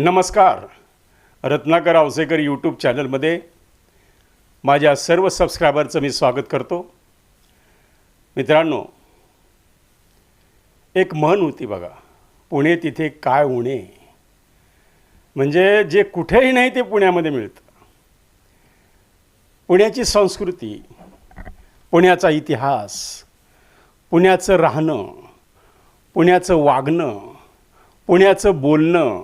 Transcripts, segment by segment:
नमस्कार. रत्नाकर आवसेकर यूट्यूब चॅनलमध्ये माझ्या सर्व सबस्क्रायबरचं मी स्वागत करतो. मित्रांनो एक म्हण होती बघा पुणे तिथे काय उणे म्हणजे जे कुठेही नाही ते पुण्यामध्ये मिळतं. पुण्याची संस्कृती पुण्याचा इतिहास पुण्याचं राहणं पुण्याचं वागणं पुण्याचं बोलणं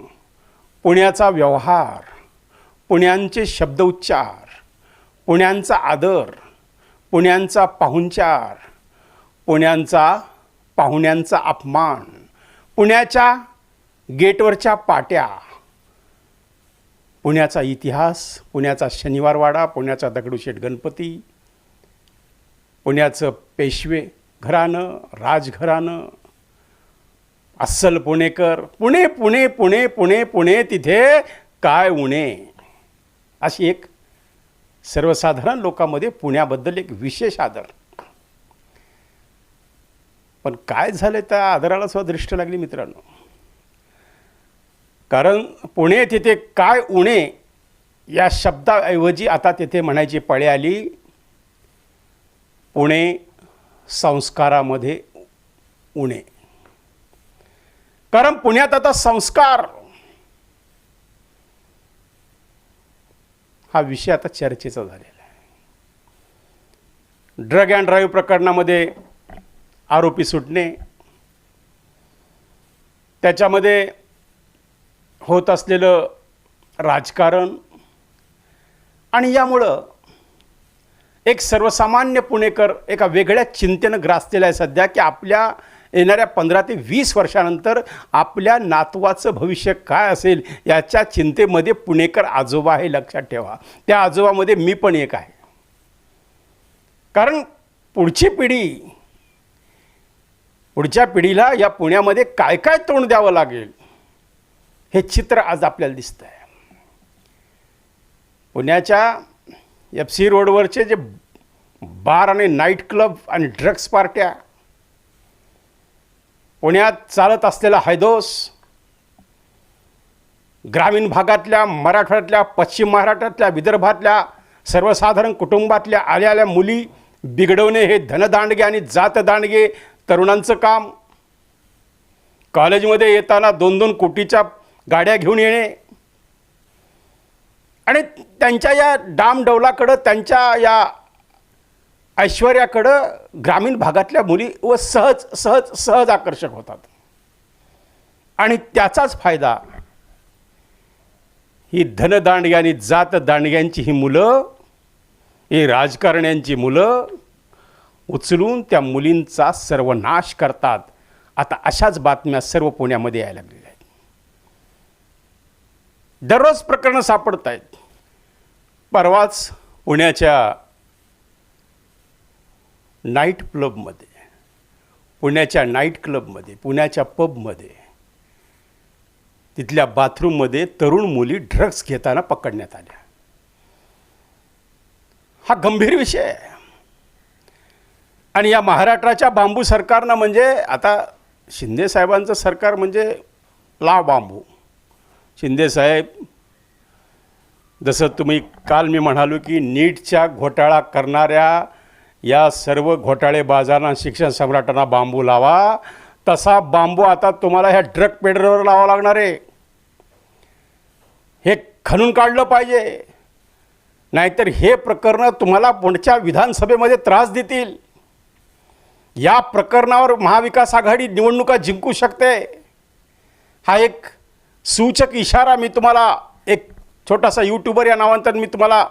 पुण्याचा व्यवहार पुण्यांचे शब्दोच्चार पुण्यांचा आदर पुण्यांचा पाहुणचार पुण्यांचा पाहुण्यांचा अपमान पुण्याच्या गेटवरच्या पाट्या पुण्याचा इतिहास पुण्याचा शनिवारवाडा पुण्याचा दगडूशेठ गणपती पुण्याचं पेशवे घराणं राजघराणं अस्सल पुणेकर पुणे पुणे पुणे पुणे पुणे तिथे काय उणे? अशी एक सर्वसाधारण लोकांमध्ये पुण्याबद्दल एक विशेष आदर. पण काय झालं त्या आदराला सुद्धा दृष्ट लागली मित्रांनो. कारण पुणे तिथे काय उणे या शब्दाऐवजी आता तिथे म्हणायची पळे आली. पुणे संस्कारामध्ये उणे. कारण पुण्यात आता संस्कार. हा विषय आता चर्चेचा झालेला आहे. ड्रग अँड ड्राईव्ह प्रकरणामध्ये आरोपी सुटणे. त्याच्यामध्ये होत असलेलं राजकारण. आणि यामुळं एक सर्वसामान्य पुणेकर एका वेगळ्या चिंतेनं ग्रासलेला आहे सध्या की आपल्या येणाऱ्या पंधरा ते वीस वर्षानंतर आपल्या नातवाचं भविष्य काय असेल याच्या चिंतेमध्ये पुणेकर आजोबा हे लक्षात ठेवा. त्या आजोबामध्ये मी पण एक आहे. कारण पुढची पिढी पुढच्या पिढीला या पुण्यामध्ये काय काय तोंड द्यावं लागेल हे चित्र आज आपल्याला दिसतं आहे पुण्याच्या एफ सी रोडवरचे जे बार आणि नाईट क्लब आणि ड्रग्स पार्ट्या पुण्यात चालत असलेला हैदोस ग्रामीण भागातल्या मराठवाड्यातल्या पश्चिम महाराष्ट्रातल्या विदर्भातल्या सर्वसाधारण कुटुंबातल्या आल्या आल्या मुली बिघडवणे हे धनदांडगे आणि जातदांडगे तरुणांचं काम. कॉलेजमध्ये येताना दोन दोन कोटीच्या गाड्या घेऊन येणे. आणि त्यांच्या या डामडौलाकडं त्यांच्या या ऐश्वर्याकडं ग्रामीण भागातल्या मुली व सहज सहज सहज आकर्षक होतात. आणि त्याचाच फायदा ही धनदांडग्या आणि जात दांडग्यांची ही मुलं ही राजकारण्यांची मुलं उचलून त्या मुलींचा सर्वनाश करतात. आता अशाच बातम्या सर्व पुण्यामध्ये यायला लागलेल्या आहेत. दररोज प्रकरणं सापडत आहेत परवाच पुण्याच्या नाईट क्लबमध्ये पुण्याच्या नाईट क्लबमध्ये पुण्याच्या पबमध्ये तिथल्या बाथरूममध्ये तरुण मुली ड्रग्ज घेताना पकडण्यात आल्या. हा गंभीर विषय आहे. आणि या महाराष्ट्राच्या बांबू सरकारनं म्हणजे आता शिंदे साहेबांचं सरकार म्हणजे ला बांबू. शिंदे साहेब जसं तुम्ही काल मी म्हणालो की नीटच्या घोटाळा करणाऱ्या या सर्व घोटाळेबाजांना शिक्षण सम्राटांना बांबू लावा. तसा बांबू आता तुम्हाला ह्या ड्रग पेडरवर लावा लागणार आहे. हे खणून काढलं पाहिजे. नाहीतर हे प्रकरणं तुम्हाला पुढच्या विधानसभेमध्ये त्रास देतील. या प्रकरणावर महाविकास आघाडी निवडणुका जिंकू शकते. हा एक सूचक इशारा मी तुम्हाला एक छोटासा यूट्यूबर या नावांतर मी तुम्हाला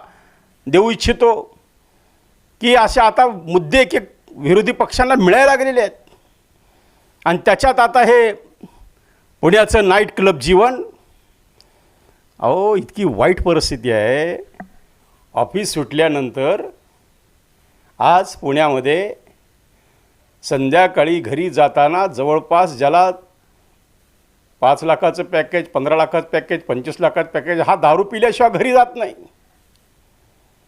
देऊ इच्छितो. की असे आता मुद्दे एक एक विरोधी पक्षांना मिळायला लागलेले आहेत. आणि त्याच्यात आता हे पुण्याचं नाईट क्लब जीवन अहो इतकी वाईट परिस्थिती आहे. ऑफिस सुटल्यानंतर आज पुण्यामध्ये संध्याकाळी घरी जाताना जवळपास ज्याला पाच लाखाचं पॅकेज पंधरा लाखाचं पॅकेज पंचवीस लाखाचं पॅकेज हा दारू पिल्याशिवाय घरी जात नाही.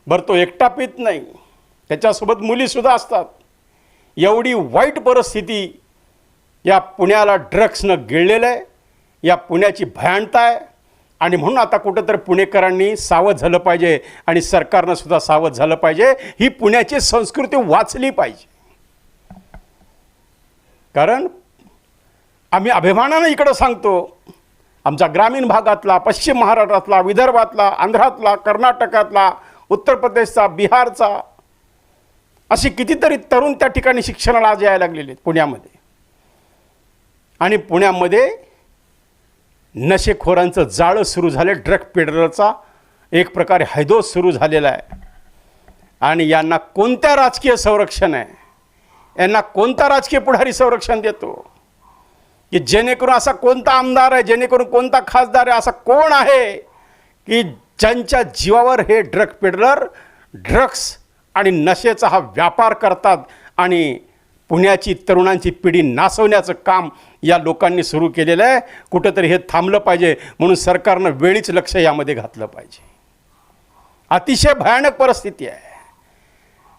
बरं तो एकटा पित नाही. त्याच्यासोबत मुलीसुद्धा असतात. एवढी वाईट परिस्थिती या पुण्याला ड्रग्सनं गिळलेलं आहे. या पुण्याची भयानता आहे. आणि म्हणून आता कुठंतरी पुणेकरांनी सावध झालं पाहिजे आणि सरकारनं सुद्धा सावध झालं पाहिजे. ही पुण्याची संस्कृती वाचली पाहिजे. कारण आम्ही अभिमानानं इकडं सांगतो आमच्या ग्रामीण भागातला पश्चिम महाराष्ट्रातला विदर्भातला आंध्रातला कर्नाटकातला उत्तर प्रदेशचा बिहारचा असे कितीतरी तरुण त्या ठिकाणी शिक्षणाला आज यायला लागलेले आहेत पुण्यामध्ये. आणि पुण्यामध्ये नशेखोरांचं जाळं सुरू झालं ड्रग पेडरचा एक प्रकारे हैदोस सुरू झालेला आहे. आणि यांना कोणत्या राजकीय संरक्षण आहे? यांना कोणता राजकीय पुढारी संरक्षण देतो? की जेणेकरून असा कोणता आमदार आहे जेणेकरून कोणता खासदार आहे असा कोण आहे की ज्यांच्या जीवावर हे ड्रग पेडलर ड्रग्स आणि नशेचा हा व्यापार करतात आणि पुण्याची तरुणांची पिढी नासवण्याचं काम या लोकांनी सुरू केलेलं आहे. कुठंतरी हे थांबलं पाहिजे म्हणून सरकारनं वेळीच लक्ष यामध्ये घातलं पाहिजे. अतिशय भयानक परिस्थिती आहे.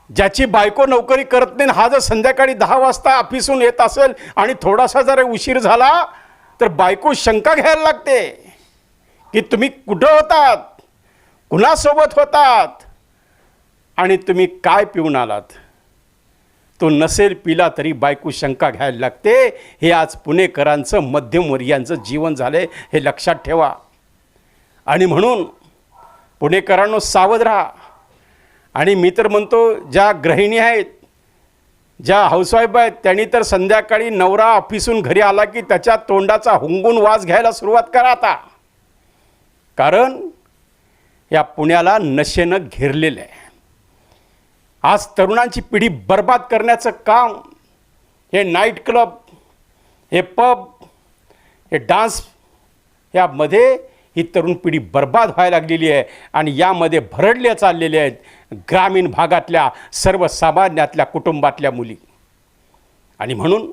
ज्याची बायको नोकरी करत नाही हा जर संध्याकाळी दहा वाजता ऑफिसहून येत असेल आणि थोडासा जर उशीर झाला तर बायको शंका घ्यायला लागते की तुम्ही कुठं होतात? कुणासोबत होतात? आणि तुम्ही काय पिऊन आलात? तो नसेल पिला तरी बायको शंका घ्यायला लागते. हे आज पुणेकरांचं मध्यमवर्गीयांचं जीवन झालं हे लक्षात ठेवा. आणि म्हणून पुणेकरांनो सावध राहा. आणि मी तर म्हणतो ज्या गृहिणी आहेत ज्या हाऊसवाईफ आहेत त्यांनी तर संध्याकाळी नवरा ऑफिसून घरी आला की त्याच्या तोंडाचा हुंगून वास घ्यायला सुरुवात करा आता. कारण या पुण्याला नशेनं घेरलेलं आहे. आज तरुणांची पिढी बर्बाद करण्याचं काम हे नाईट क्लब हे पब हे डान्स यामध्ये ही तरुण पिढी बर्बाद व्हायला लागलेली आहे आणि यामध्ये भरडल्या चाललेल्या आहेत ग्रामीण भागातल्या सर्वसामान्यातल्या कुटुंबातल्या मुली. आणि म्हणून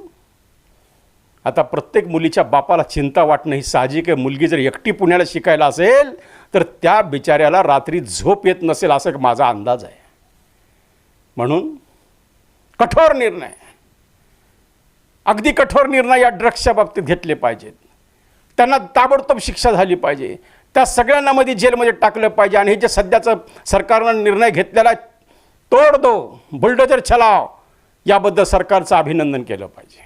आता प्रत्येक मुलीच्या बापाला चिंता वाटणं ही साहजिक आहे. मुलगी जर एकटी पुण्याला शिकायला असेल तर त्या बिचाऱ्याला रात्री झोप येत नसेल असा एक माझा अंदाज आहे. म्हणून कठोर निर्णय. अगदी कठोर निर्णय या ड्रग्सच्या बाबतीत घेतले पाहिजेत. त्यांना ताबडतोब शिक्षा झाली पाहिजे. त्या सगळ्यांना मध्ये जेलमध्ये टाकलं पाहिजे आणि हे जे सध्याचं सरकारनं निर्णय घेतलेला तोड दो बुलडोजर चलाव याबद्दल सरकारचं अभिनंदन केलं पाहिजे.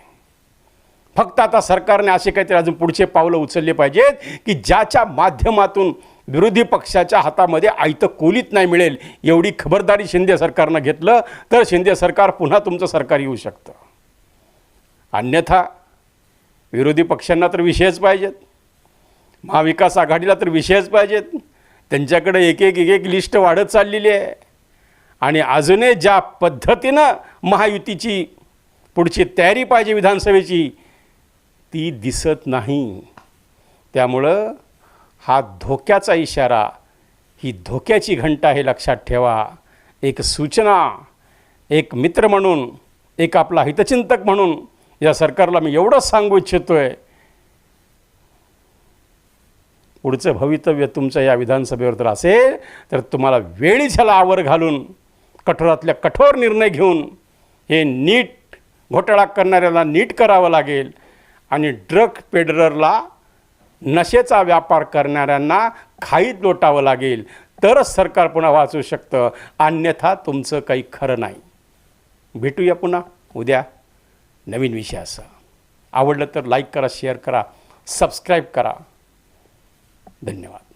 फक्त आता सरकारने असे काहीतरी अजून पुढचे पावलं उचलले पाहिजेत की ज्याच्या माध्यमातून विरोधी पक्षाच्या हातामध्ये आयतं कोलीत नाही मिळेल एवढी खबरदारी शिंदे सरकारनं घेतलं तर शिंदे सरकार पुन्हा तुमचं सरकार येऊ शकतं. अन्यथा विरोधी पक्षांना तर विषयच पाहिजेत. महाविकास आघाडीला तर विषयच पाहिजेत. त्यांच्याकडे एक एक एक एक लिस्ट वाढत चाललेली आहे. आणि अजूनही ज्या पद्धतीनं महायुतीची पुढची तयारी पाहिजे विधानसभेची ती दिसत नाही. त्यामुळं हा धोक्याचा इशारा ही धोक्याची घंटा हे लक्षात ठेवा. एक सूचना एक मित्र म्हणून एक आपला हितचिंतक म्हणून या सरकारला मी एवढंच सांगू इच्छितो आहे पुढचं भवितव्य तुमचं या विधानसभेवर जर असेल तर तुम्हाला वेळीच ह्याला आवर घालून कठोरातल्या कठोर निर्णय घेऊन हे नीट घोटाळा करणाऱ्याला नीट करावं लागेल. आणि ड्रग पेडररला नशेचा व्यापार करणाऱ्यांना खाईत लोटावं लागेल. तरच सरकार पुन्हा वाचू शकतं. अन्यथा तुमचं काही खरं नाही. भेटूया पुन्हा. उद्या नवीन विषयासह. आवडलं तर लाईक करा शेअर करा सबस्क्राईब करा. धन्यवाद.